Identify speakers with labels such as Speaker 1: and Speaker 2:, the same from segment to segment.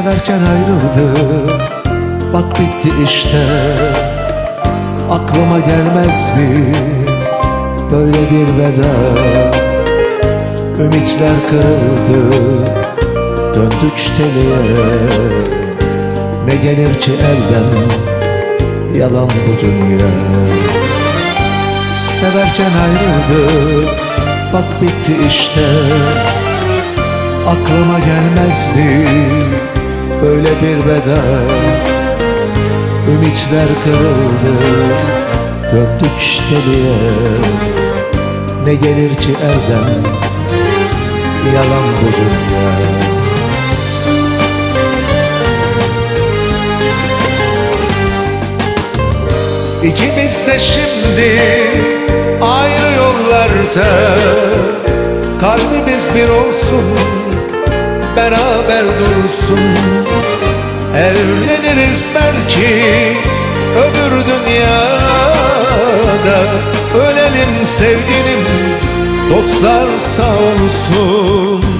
Speaker 1: Severken ayrıldık Bak bitti işte. Aklıma gelmezdi Böyle bir veda. Ümitler kırıldı Döndük çeteliğe Ne gelir ki elden Yalan bu dünya? Severken ayrıldık Bak bitti işte. Aklıma gelmezdi Böyle bir veda Ümitler kırıldı Döndük deliye Ne gelir ki elden? Yalan bu dünya. İkimiz de şimdi ayrı yollarda. Kalbimiz bir olsun, beraber dursun. Evleniriz belki öbür dünyada. Ölelim sevgilim, dostlar sağ olsun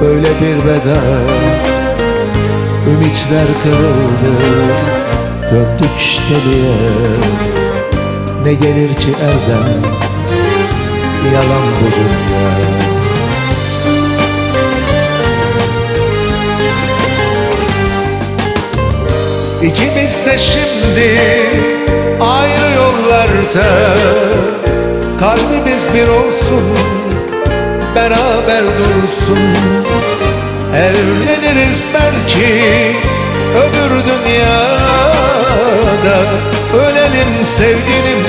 Speaker 1: böyle bir veda Ümitler kırıldı Döndük deliye Ne gelir ki elden Yalan bu dünya İkimiz de şimdi ayrı yollarda. Kalbimiz bir olsun beraber dursun. Evleniriz belki öbür dünyada. Ölelim sevgilim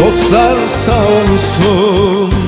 Speaker 1: dostlar sağ olsun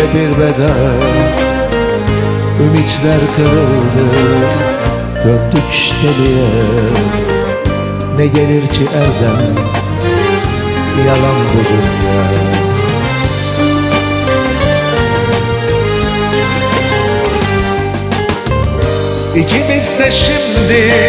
Speaker 1: böyle bir veda Ümitler kırıldı Döndük deliye. Ne gelir ki elden Yalan bu dünya. İkimiz de şimdi